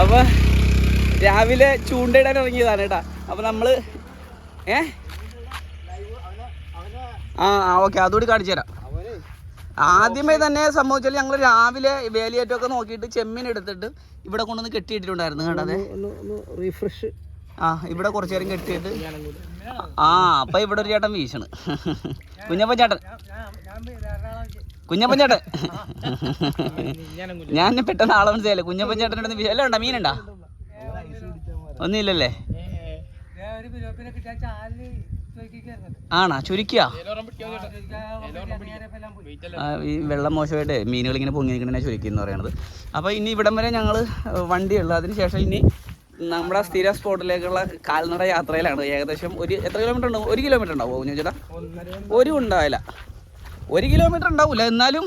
അപ്പൊ രാവിലെ ചൂണ്ടയിടാൻ ഇറങ്ങിയതാണ് കേട്ടാ. അപ്പൊ നമ്മൾ ഏ? ആ ആ ഓക്കെ അതുകൂടി കാണിച്ചു തരാം. ആദ്യമേ തന്നെ സംഭവിച്ചാൽ ഞങ്ങൾ രാവിലെ വേലിയേറ്റമൊക്കെ നോക്കിയിട്ട് ചെമ്മീൻ എടുത്തിട്ട് ഇവിടെ കൊണ്ടുവന്ന് കെട്ടിയിട്ടിട്ടുണ്ടായിരുന്നു റീഫ്രഷ് ആ ഇവിടെ കുറച്ചു നേരം കെട്ടിയിട്ട്. ആ അപ്പൊ ഇവിടെ ഒരു ചേട്ടൻ വീശണ്. കുഞ്ഞപ്പൻ ചേട്ടൻ. കുഞ്ഞപ്പൻ ചേട്ടൻ ഞാൻ പെട്ടെന്ന് ആളെ മനസ്സിലായില്ല? വീശ എല്ലാം ഉണ്ടോ? മീനുണ്ടോ ഒന്നുമില്ലല്ലേ? ആണാ? ചുരുക്കിയാ? വെള്ളം മോശമായിട്ട് മീനുകൾ ഇങ്ങനെ പൊങ്ങി നിൽക്കണേ ചുരുക്കി എന്ന് പറയുന്നത് അപ്പോൾ ഇനി ഇവിടം വരെ ഞങ്ങൾ വണ്ടിയുള്ളു അതിനുശേഷം ഇനി നമ്മുടെ സ്ഥിര സ്പോട്ടിലേക്കുള്ള കാൽനട യാത്രയിലാണ്. ഏകദേശം ഒരു എത്ര കിലോമീറ്റർ ഉണ്ടാവും? ഒരു കിലോമീറ്റർ ഉണ്ടാവും ചേട്ടാ ഒരു ഉണ്ടാവില്ല. ഒരു കിലോമീറ്റർ ഉണ്ടാവില്ല എന്നാലും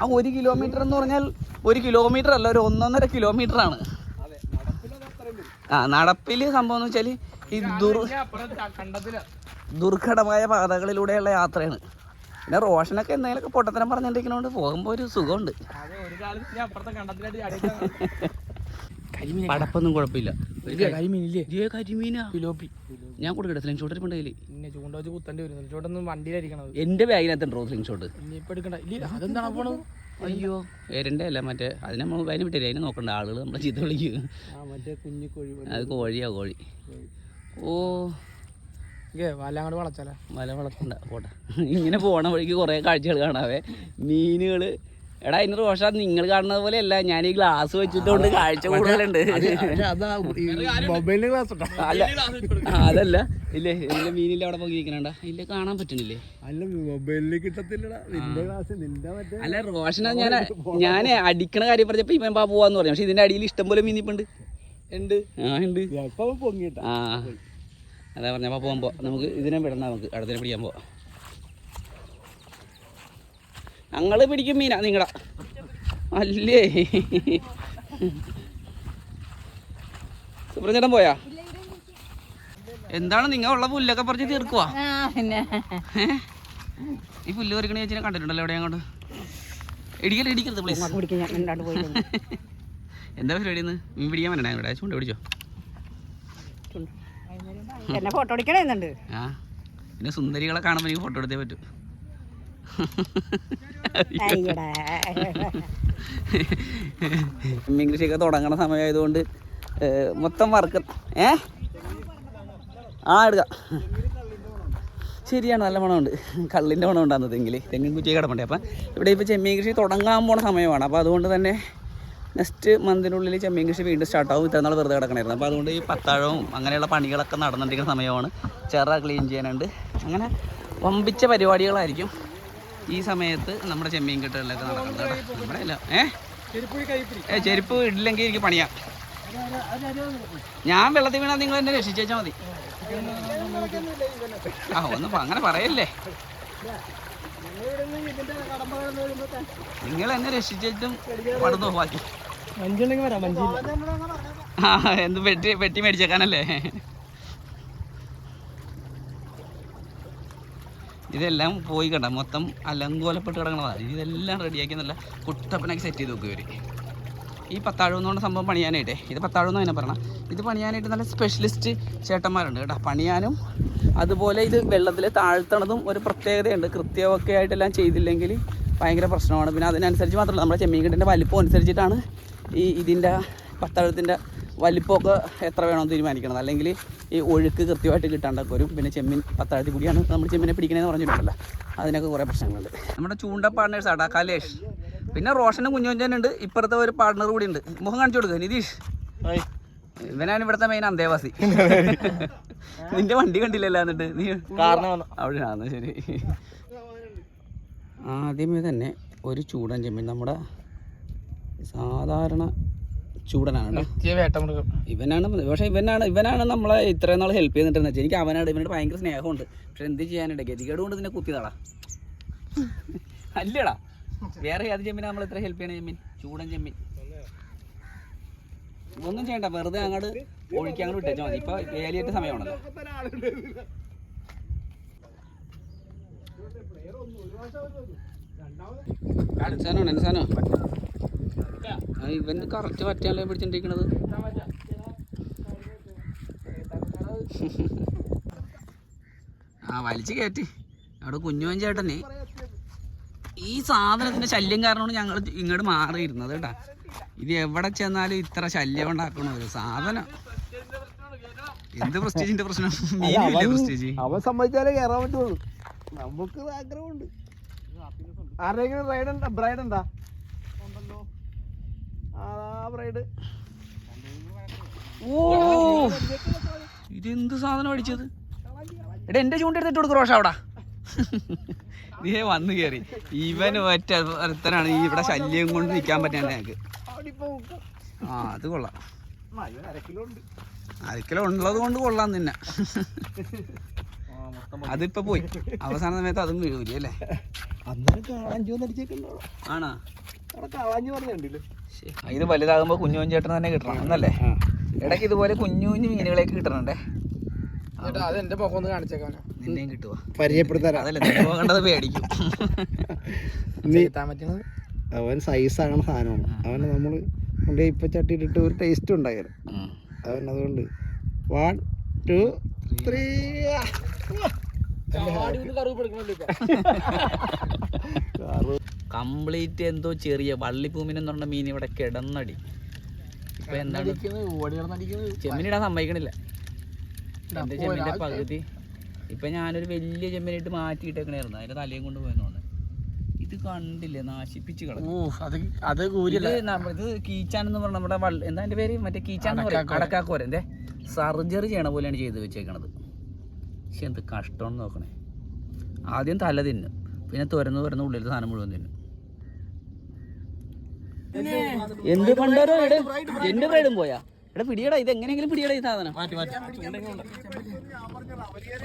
ആ ഒരു കിലോമീറ്റർ എന്ന് പറഞ്ഞാൽ ഒരു കിലോമീറ്റർ അല്ല ഒരു ഒന്നൊന്നര കിലോമീറ്റർ ആണ്. ആ നടപ്പിൽ സംഭവം എന്ന് വെച്ചാൽ ഈ ദുർ ദുർഘടമായ പാതകളിലൂടെയുള്ള യാത്രയാണ്. പിന്നെ റോഷനൊക്കെ എന്തെങ്കിലുമൊക്കെ പൊട്ടത്തരം പറഞ്ഞിരിക്കുന്നതുകൊണ്ട് പോകുമ്പോൾ ഒരു സുഖമുണ്ട്. പടപ്പൊന്നും കുഴപ്പമില്ല. കരിമീനില്ലേ? കരിമീനാ? ഞാൻ കൊടുക്കട്ടെ സ്ലിംഗ് ഷോട്ട് ഇരിപ്പുണ്ട് കയ്യിൽ പിന്നെ ചൂണ്ട വെച്ച് കുത്തേണ്ടി വരും. ചൂണ്ടൊന്നും വണ്ടിയിലായിരിക്കണത്. എന്റെ ബാഗിനകത്തുണ്ടോ സ്ലിംഗ് ഷോട്ട് എടുക്കണ്ട. ഇല്ല അതെന്താണ് പോണത്? അയ്യോ എരന്റെ അല്ല മറ്റേ അതിനെ നമ്മൾ അതിന് വിട്ടില്ല? അതിനെ നോക്കണ്ട ആളുകൾ നമ്മളെ ചീത്ത വിളിക്കും. അത് കോഴിയാ കോഴി. ഓ. ഏ വല്ലാങ്ങോട് വളച്ചാലേ? വല വളക്കണ്ട പോട്ടെ. ഇങ്ങനെ പോണ വഴിക്ക് കുറേ കാഴ്ചകൾ കാണാവേ. മീനുകൾ എടാ അതിന് റോഷ നിങ്ങൾ കാണുന്നത് പോലെ അല്ല ഞാൻ ഈ ഗ്ലാസ് വെച്ചിട്ടുണ്ട് കാഴ്ച കൂടുതലുണ്ട്. അല്ല അതല്ല. ഇല്ലേ ഇല്ല മീനില്ല അവിടെ പോയിരിക്കണണ്ട ഇല്ല കാണാൻ പറ്റണില്ലേ അല്ല മൊബൈലിൽ കിട്ടത്തില്ലടാ. നിന്റെ ഗ്ലാസ് നിന്റെ മറ്റേ അല്ല റോഷന ഞാൻ ഞാൻ അടിക്കണ കാര്യം പറഞ്ഞപ്പോ ഇവൻ പാ പോവാന്ന് പറഞ്ഞു. പക്ഷെ ഇതിന്റെ അടിയിൽ ഇഷ്ടം പോലെ മീനിപ്പുണ്ട് ഉണ്ട്. ആ ഉണ്ട്. പൊങ്ങിട്ട ആ. അതാ പറഞ്ഞപ്പോ പോകുമ്പോ നമുക്ക് ഇതിനെ വിടണം നമുക്ക് അടുത്തിനെ പിടിക്കാൻ പോവാം. ഞങ്ങൾ പിടിക്കും മീനാ നിങ്ങളാ. അല്ലേ? സുപ്രചേട്ടൻ പോയാ? എന്താണ് നിങ്ങൾ ഉള്ള പുല്ലൊക്കെ പറിച്ച് തീർക്കുവാ? ഈ പുല്ല് പറിക്കണ ചേച്ചിനെ കണ്ടിട്ടുണ്ടല്ലോ എവിടെ അങ്ങോട്ട്? ഇടിക്കൽ ഇടിക്കരുത് പ്ലീസ് എന്താ പരിപാടി ഇന്ന്? മീൻ പിടിക്കാൻ വരണേ ഇവിടെ ചൂണ്ട പിടിച്ചോ? ഫോട്ടോ എടുക്കണേ ആ പിന്നെ സുന്ദരികളെ കാണുമ്പോൾ എനിക്ക് ഫോട്ടോ എടുത്തേ പറ്റൂ. കൃഷിയൊക്കെ തുടങ്ങണ സമയമായതുകൊണ്ട് മൊത്തം വർക്ക് ഏ? ആ എടുക്കാം. ശരിയാണ് നല്ല മണമുണ്ട്. കള്ളിന്റെ മണം ഉണ്ടാകുന്നത് എങ്കിൽ തെങ്ങിൻ കുറ്റി കിടപ്പുണ്ട്. അപ്പം ഇവിടെ ഇപ്പോൾ ചെമ്മീൻ കൃഷി തുടങ്ങാൻ പോണ സമയമാണ്. അപ്പോൾ അതുകൊണ്ട് തന്നെ നെക്സ്റ്റ് മന്തിനുള്ളിൽ ചെമ്മീൻ കൃഷി വീണ്ടും സ്റ്റാർട്ടാവും ഇത്ര നാൾ വെറുതെ കിടക്കണമായിരുന്നു അപ്പോൾ അതുകൊണ്ട് ഈ പത്താഴവും അങ്ങനെയുള്ള പണികളൊക്കെ നടന്നിരിക്കുന്ന സമയമാണ്. ചെറ ക്ലീൻ ചെയ്യാനുണ്ട്. അങ്ങനെ വമ്പിച്ച പരിപാടികളായിരിക്കും. ഈ സമയത്ത് നമ്മുടെ ചെമ്മീൻ കെട്ടുകളിലൊക്കെ നടക്കുന്നത് കേട്ടോ. നമ്മുടെ അല്ല ഏ? ഏ ചെരുപ്പ് ഇടില്ലെങ്കിൽ എനിക്ക് പണിയാം. ഞാൻ വെള്ളത്തിൽ വീണാൽ നിങ്ങൾ എന്നെ രക്ഷിച്ചേച്ചാൽ മതി. ആ ഒന്നും അങ്ങനെ പറയല്ലേ? നിങ്ങൾ എന്നെ രക്ഷിച്ചിട്ടും പടുന്നു ബാക്കി എന്ത് പെട്ടി പെട്ടി മേടിച്ചേക്കാനല്ലേ? ഇതെല്ലാം പോയി കണ്ട മൊത്തം അലങ്കോലപ്പെട്ട് കിടക്കണതാണ് ഇതെല്ലാം റെഡിയാക്കി നല്ല കുട്ടപ്പനാക്കി സെറ്റ് ചെയ്ത് നോക്കുക ഇവർ ഈ പത്താഴം എന്ന് പറഞ്ഞ സംഭവം പണിയാനായിട്ടേ. ഇത് പത്താഴം എന്ന് തന്നെ പറഞ്ഞാൽ ഇത് പണിയാനായിട്ട് നല്ല സ്പെഷ്യലിസ്റ്റ് ചേട്ടന്മാരുണ്ട് കേട്ടോ പണിയാനും അതുപോലെ ഇത് വെള്ളത്തിൽ താഴ്ത്തണതും ഒരു പ്രത്യേകതയുണ്ട്. കൃത്യമൊക്കെ ആയിട്ടെല്ലാം ചെയ്തില്ലെങ്കിൽ ഭയങ്കര പ്രശ്നമാണ്. പിന്നെ അതിനനുസരിച്ച് മാത്രമല്ല നമ്മുടെ ചെമ്മീൻകെട്ടിന്റെ വലിപ്പം അനുസരിച്ചിട്ടാണ് ഈ ഇതിന്റെ പത്താഴത്തിന്റെ വലിപ്പമൊക്കെ എത്ര വേണമെന്ന് തീരുമാനിക്കണം. അല്ലെങ്കിൽ ഈ ഒഴുക്ക് കൃത്യമായിട്ട് കിട്ടാണ്ടൊക്കെ വരും. പിന്നെ ചെമ്മീൻ പത്താഴത്തിൽ കൂടിയാണ് നമ്മൾ ചെമ്മീനെ പിടിക്കണമെന്ന് പറഞ്ഞിട്ടുണ്ടല്ലോ. അതിനൊക്കെ കുറേ പ്രശ്നങ്ങളുണ്ട്. നമ്മുടെ ചൂണ്ട പാർട്ണേഴ്സ് അടാ കലേഷ്. പിന്നെ റോഷനും കുഞ്ഞുകുഞ്ഞനുണ്ട് ഇപ്പുറത്തെ ഒരു പാർട്ണർ കൂടി ഉണ്ട് മുഖം കാണിച്ചു കൊടുക്കുക നിതീഷ്. ഇവനാണ് ഇവിടുത്തെ മെയിൻ അന്തേവാസി. നിന്റെ വണ്ടി കണ്ടില്ലല്ലോ എന്നിട്ട്. നീ കാരണം അവിടെയാണ് ശരി. ആദ്യമേ തന്നെ ഒരു ചൂടൻ ചെമ്മീൻ. നമ്മുടെ സാധാരണ ചൂടനാണ്. ഇവനാണ് പക്ഷെ ഇവനാണ് ഇവനാണ് നമ്മളെ ഇത്രയും നാൾ ഹെൽപ്പ് ചെയ്തിട്ടെന്ന് വെച്ചാൽ എനിക്ക് അവനാണ് ഇവനോട് ഭയങ്കര സ്നേഹമുണ്ട്. പക്ഷെ എന്ത് ചെയ്യാനുണ്ട്? ഗതികേട് കൊണ്ട് ഇതിനെ കുത്തിയതാടാ. അല്ലടാ. വേറെ ഏത് ചെമ്മീൻ നമ്മൾ ഇത്ര ഹെൽപ്പ് ചെയ്യണ ചെമ്മീൻ ചൂടൻ ചെമ്മീൻ ഒന്നും ചെയ്യണ്ട. വെറുതെ അങ്ങോട്ട് ഒഴുക്കി അങ്ങോട്ട് വിട്ടേച്ചാൽ മതി. ഇപ്പൊ ഏലിയേറ്റ സമയമാണല്ലോ. അനുസാനോ ആ, ഇവൻ കറക്റ്റ് പറ്റാനല്ലേ പിടിച്ചിട്ടിരിക്കണത്. ആ വലിച്ചു കയറ്റി. അവിടെ കുഞ്ഞുവൻ ചേട്ടന്. ഈ സാധനത്തിന്റെ ശല്യം കാരണമാണ് ഞങ്ങൾ ഇങ്ങോട്ട് മാറിയിരുന്നത് കേട്ടാ. ഇത് എവിടെ ചെന്നാലും ഇത്ര ശല്യം ഉണ്ടാക്കണ ഒരു സാധനം. എന്ത് പ്രസ്റ്റേജിന്റെ പ്രശ്നം? മീനില്ലേ പ്രസ്റ്റീജ്? അവൻ സമ്മതിച്ചാലേ കയറാൻ പറ്റുള്ളൂ. നമുക്ക് ആഗ്രഹമുണ്ട്. ആരെങ്കിലും ബ്രൈഡ് ഉണ്ടാ? ആ ബ്രൈഡ് ഓ. ഇതെന്ത് സാധനം അടിച്ചത്? എടാ എന്റെ ചൂണ്ട എടുത്തിട്ട് കൊടുക്കും റോഷ അവിടെ. നീ വന്നു കേറി. ഇവൻ ഒറ്റ ഒരുത്തനാണ്. ഈ ഇവിടെ ശല്യം കൊണ്ട് നിൽക്കാൻ പറ്റാണ്ട് ഞങ്ങൾക്ക് ആ അത് കൊള്ളാം. ആ, കിലോ ഉണ്ട്. അരക്കിലോ ഉള്ളത് കൊണ്ട് കൊള്ളാം നിന്നെ. അതിപ്പോ പോയി. അവസാന സമയത്ത് അതും വീഴൂലേ അല്ലേ അന്നേരം ആണോ? ഇത് വലുതാകുമ്പോ കുഞ്ഞു ചേട്ടൻ തന്നെ കിട്ടണം എന്നല്ലേ? ഇടയ്ക്ക് ഇതുപോലെ കുഞ്ഞു കുഞ്ഞു മീനുകളേക്ക് കിട്ടണുണ്ടേ? അതെന്റെ മുഖം ഒന്ന് കാണിച്ചേക്കാനോ നിന്നെയും കിട്ടുക അതല്ലേ പേടിക്കും. പറ്റുന്നത്? അവൻ സൈസ് ആകണ സാധനമാണ് അവനെ നമ്മൾ കൊണ്ട് ഇപ്പൊ ചട്ടിയിട്ടിട്ട് ഒരു ടേസ്റ്റ് ഉണ്ടായിരുന്നു. അവൻ അതുകൊണ്ട് വൺ ടു ത്രീ കംപ്ലീറ്റ് എന്തോ ചെറിയ വള്ളിപ്പൂമിനെ എന്ന് പറഞ്ഞ മീൻ ഇവിടെ കിടന്നടി. ഇപ്പൊ എന്താണ്? ചെമ്മീനിടാൻ സമ്മതിക്കണില്ല. എന്റെ ചെമ്മീന്റെ പകുതി. ഇപ്പൊ ഞാനൊരു വലിയ ചെമ്മീനായിട്ട് മാറ്റിയിട്ടേക്കണായിരുന്നു. അതിന്റെ തലയും കൊണ്ട് പോയെന്ന് തോന്നുന്നു. ഇത് കണ്ടില്ലേ? നാശിപ്പിച്ച് കളഞ്ഞു. ഇത് കീച്ചാൻ എന്ന് പറഞ്ഞ നമ്മുടെ എന്താ എന്റെ പേര്? മറ്റേ കീച്ചാൻ എന്ന് പറയും. എന്തേ സർജറി ചെയ്യണ പോലെയാണ് ചെയ്ത് വെച്ചേക്കണത്. പക്ഷെ എന്ത് കഷ്ടമാണെന്ന് നോക്കണേ. ആദ്യം തല തിന്നും. പിന്നെ തുരന്ന് തുരന്ന് ഉള്ളിൽ സാധനം മുഴുവൻ തിന്നും. എന്ത് പണ്ടാരോ എന്റെ ബ്രൈഡും പോയാ? എടാ പിടിയടാ ഇത് എങ്ങനെയെങ്കിലും പിടിയടാ ഈ സാധനം.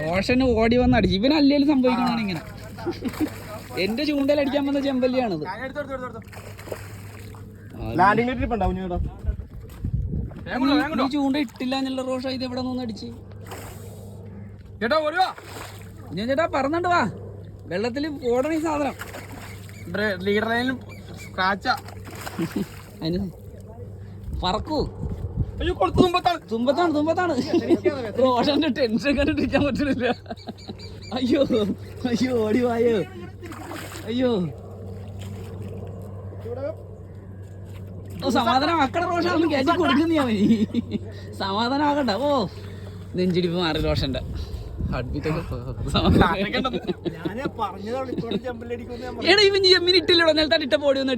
ഓഷന് ഓടി വന്നടി ഇവൻ അല്ലേലും സംഭവിക്കണതാണ് ഇങ്ങനെ. എന്റെ ചൂണ്ടയിൽ അടിക്കാൻ വന്ന ചെമ്പല്ലിയാണിത്. നീ- ചൂണ്ട ഇട്ടില്ല എന്നുള്ള റോഷ ഇത് എവിടെ നിന്ന് അടിച്ച്? ഞാൻ ചേട്ടാ പറന്നുണ്ട് വാ. വെള്ളത്തിൽ ഓടണ ഈ സാധനം. ലീഡർ ലൈനിൽ സ്ക്രാച്ചാ അതിന് പറക്കൂ. തുമ്പത്താണ്. തുമ്പത്താണ് റോഷന്റെ ടെൻഷൻ കണ്ടിട്ടിരിക്കാൻ പറ്റുന്നില്ല. അയ്യോ അയ്യോ ഓടി വായോ. അയ്യോ. ഓ സമാധാനം ആക്കട റോഷൻ ഒന്ന് കയറ്റി കൊടുക്കുന്ന സമാധാനമാകണ്ട സമാധാനം ആക്കണ്ട ഓ നെഞ്ചിടിപ്പ് മാറി റോഷന്റെ. എടാ ഇവൻ നേരത്തെ ഇട്ട ഒന്ന്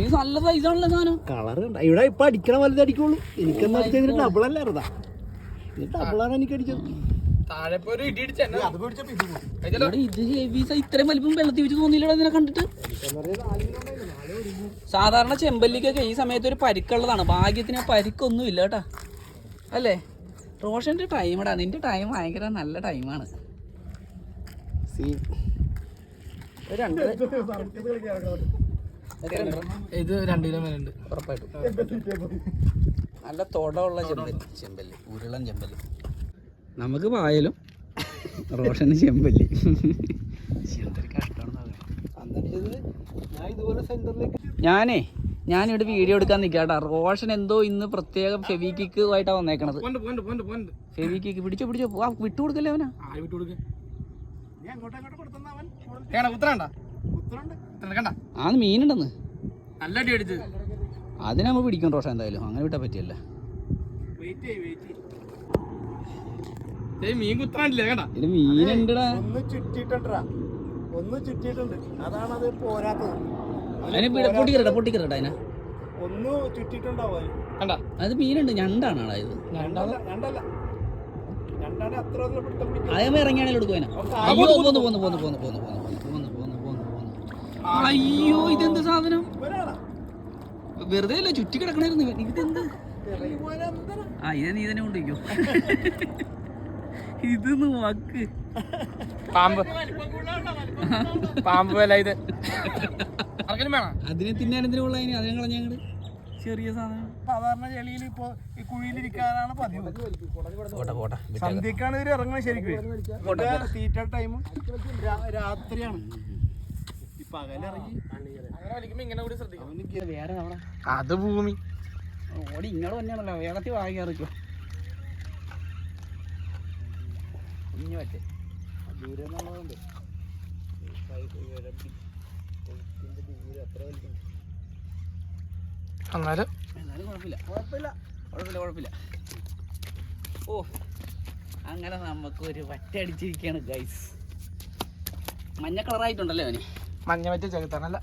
ഈ നല്ല ഇവിടെ ഇപ്പൊ അടിക്കണ വലുത് അടിക്കുള്ളൂ. എനിക്ക് അടിച്ചത് ഡബിൾ അല്ലായിരുന്നാ ഇത് ഡബിളാണ് എനിക്ക് അടിച്ചത്. ഇത്രയും വലിപ്പം വെള്ളത്തിൽ വെച്ച് തോന്നിയില്ലടാ ഇതിനെ കണ്ടിട്ട്. സാധാരണ ചെമ്പല്ലിക്കൊക്കെ ഈ സമയത്ത് ഒരു പരിക്കുള്ളതാണ്. ഭാഗ്യത്തിന് ആ പരിക്കൊന്നും ഇല്ല കേട്ടാ. അല്ലേ? റോഷന്റെ ടൈമടാ നിന്റെ ടൈം ഭയങ്കര നല്ല ടൈമാണ് ഒരു രണ്ട് ഇത് രണ്ടു കിലോ ഉണ്ട്. ഉറപ്പായിട്ടും. നല്ല തൊടമുള്ള ചെമ്പല്ലി ചെമ്പല്ലി. ഉരുളൻ ചെമ്പല്ലി. നമുക്ക് പായലും റോഷന് ചെമ്പല്ലി. എന്തൊരു കഷ്ടമാണെന്ന് ഞാൻ ഇതുപോലെ സെന്ററിലേക്ക് ഞാനേ ഞാനിവിടെ വീഡിയോ എടുക്കാൻ നിൽക്കാട്ടാ റോഷൻ എന്തോ ഇന്ന് പ്രത്യേകം ഫെവിക്കിക്ക് ആയിട്ടാ വന്നേക്കണത് ഫെവിക്കിക്ക് പിടിച്ചോ പിടിച്ചോ. ആ വിട്ടു കൊടുക്കല്ലേ അവനാ ആ മീനുണ്ടെന്ന്. അതിനാകുമ്പോ പിടിക്കും റോഷൻ എന്തായാലും. അങ്ങനെ വിട്ടാ പറ്റിയല്ല. മീൻ കുത്താണ്ടില്ല കേട്ടാ മീനുണ്ടടാ. ഒന്ന് ചുറ്റിട്ടുണ്ടാ ഒന്ന് ചുറ്റിയിട്ടുണ്ട്. അതാണ് അത് പോരാത്തത്. പൊട്ടിക്കരട്ടെ പൊട്ടിക്കരട്ടെ അതിനെ. ഒന്ന് ചുറ്റിട്ടുണ്ടാവും കണ്ട? അത് മീനുണ്ട് ഞണ്ടാണ് ആടാ ഇത്. രണ്ടല്ല രണ്ടല്ല രണ്ടാണ് അത്ര അതിൽ പിടുത്തം പിടിക്കും അതേ ഇറങ്ങിയാണെങ്കിൽ എടുക്കും അതിനെ. അയ്യോ പോന്ന് പോന്ന്. പോന്ന് പോന്ന് പോന്ന് പോന്ന് പോന്ന് പോന്ന് പോന്ന് പോന്ന് അയ്യോ ഇതെന്ത് സാധനം? വെറുതെ അല്ല ചുറ്റി കിടക്കണായിരുന്നു. ഇതെന്ത്? ആ ഇതെ നീ തന്നെ കൊണ്ടിരിക്കോ ഇത് വാക്ക്. പാമ്പ്. പാമ്പ് വല ഇത്. വേണം. അതിനെ കളഞ്ഞ ഞങ്ങൾ ചെറിയ സാധനം. സാധാരണ ചെളിയിൽ ഇപ്പോ ഈ കുഴിയിലിരിക്കാനാണ് പതിവ്. സന്ധ്യക്കാണ് ഇവർ ഇറങ്ങണത് ശരിക്കും. തീറ്റ ടൈമും രാത്രിയാണ്. അത് ഭൂമി. ഓടി ഇങ്ങോട്ട് തന്നെയാണല്ലോ വേഗത്തിൽ വാങ്ങിക്കാറിക്കോ കുഞ്ഞു പറ്റേ. ദൂരെ നിന്നുള്ളതുകൊണ്ട് എന്നാലും എന്നാലും കുഴപ്പമില്ല. കുഴപ്പമില്ല. കുഴപ്പമില്ല കുഴപ്പമില്ല. ഓ അങ്ങനെ നമുക്ക് ഒരു വറ്റ അടിച്ചിരിക്കാണ് ഗൈസ് മഞ്ഞ കളറായിട്ടുണ്ടല്ലേ അവന്? മഞ്ഞ പറ്റിയ ചെകുത്താണല്ല.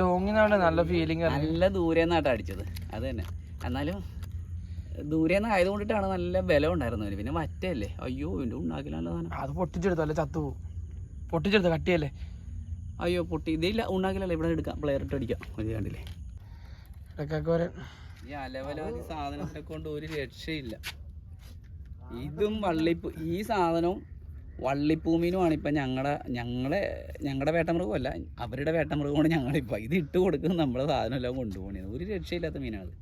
ലോങ്ങിനാണ് നല്ല ഫീലിംഗ് നല്ല ദൂരെ നിന്നാട്ടോ അടിച്ചത്. അത് തന്നെ. എന്നാലും ദൂരെ നിന്ന് ആയതുകൊണ്ടിട്ടാണ് നല്ല ബലം ഉണ്ടായിരുന്നത് അവന്. പിന്നെ വറ്റയല്ലേ? അയ്യോ ഇതിന്റെ ഉണ്ടാക്കില്ല അത് പൊട്ടിച്ചെടുത്തു അല്ലെ ചത്തുപോകും. പൊട്ടിച്ചെടുത്തു കട്ടിയല്ലേ? അയ്യോ പൊട്ടി. ഇതില്ല ഉണ്ടാക്കില്ല ഇവിടെ എടുക്കാം. പ്ലെയർ ഇട്ട് അടിക്കാം. ഒരു കണ്ടില്ലേ? ഈ സാധനത്തിനെ കൊണ്ട് ഒരു രക്ഷയില്ല. ഇതും വള്ളിപ്പൂ ഈ സാധനവും വള്ളിപ്പൂമീനുമാണ് ഇപ്പം ഞങ്ങളുടെ ഞങ്ങളെ ഞങ്ങളുടെ വേട്ടമൃഗമല്ല. അവരുടെ വേട്ടമൃഗമാണ് ഞങ്ങളിപ്പോൾ ഇത് ഇട്ട് കൊടുക്കുന്ന നമ്മുടെ സാധനം എല്ലാം കൊണ്ടുപോകണത് ഒരു രക്ഷയില്ലാത്ത മീനാണ്.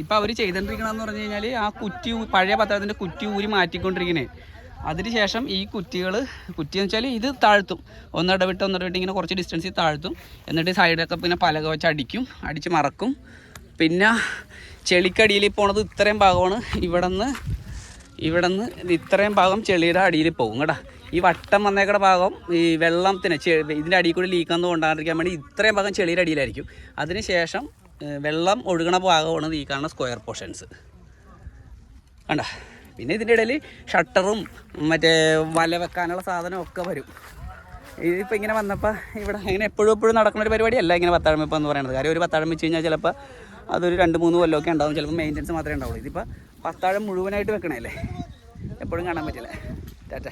ഇപ്പം അവർ ചെയ്തോണ്ടിരിക്കണെന്ന് പറഞ്ഞു കഴിഞ്ഞാൽ ആ കുറ്റി പഴയ പത്രത്തിന്റെ കുറ്റി ഊരി മാറ്റിക്കൊണ്ടിരിക്കണേ. അതിനുശേഷം ഈ കുറ്റികൾ കുറ്റി എന്ന് വെച്ചാൽ ഇത് താഴ്ത്തും. ഒന്നിടവിട്ട് ഒന്നിടവിട്ട് ഇങ്ങനെ കുറച്ച് ഡിസ്റ്റൻസിൽ താഴ്ത്തും. എന്നിട്ട് സൈഡൊക്കെ പിന്നെ പലക വെച്ച് അടിക്കും അടിച്ച് മറക്കും. പിന്നെ ചെളിക്കടിയിൽ പോണത് ഇത്രയും ഭാഗമാണ്. ഇവിടെ നിന്ന് ഇവിടെ നിന്ന് ഇത്രയും ഭാഗം ചെളിയുടെ അടിയിൽ പോകും കേട്ടോ. ഈ വട്ടം വന്നേക്കട ഭാഗം ഈ വെള്ളത്തിന് ഇതിന്റെ അടിയിൽ കൂടി ലീക്കാന്ന് കൊണ്ടാണ്ടിരിക്കാൻ വേണ്ടി ഇത്രയും ഭാഗം ചെളിയുടെ അടിയിലായിരിക്കും. അതിനുശേഷം വെള്ളം ഒഴുകണ ഭാഗമാണ് ഈ കാണുന്ന സ്ക്വയർ പോർഷൻസ് കണ്ട? പിന്നെ ഇതിന്റെ ഇടയിൽ ഷട്ടറും മറ്റേ വല വെക്കാനുള്ള സാധനമൊക്കെ വരും. ഇതിപ്പോൾ ഇങ്ങനെ വന്നപ്പോൾ ഇവിടെ ഇങ്ങനെ എപ്പോഴും എപ്പോഴും നടക്കുന്ന ഒരു പരിപാടിയല്ല ഇങ്ങനെ പത്താഴം എന്ന് പറയുന്നത് കാര്യം ഒരു പത്താഴം വെച്ച് കഴിഞ്ഞാൽ ചിലപ്പോൾ അതൊരു രണ്ട് മൂന്ന് കൊല്ലമൊക്കെ ഉണ്ടാവും. ചിലപ്പോൾ മെയിന്റനൻസ് മാത്രമേ ഉണ്ടാവുള്ളൂ. ഇതിപ്പോൾ പത്താഴം മുഴുവനായിട്ട് വെക്കണേ അല്ലേ എപ്പോഴും കാണാൻ പറ്റില്ല. ടാറ്റ.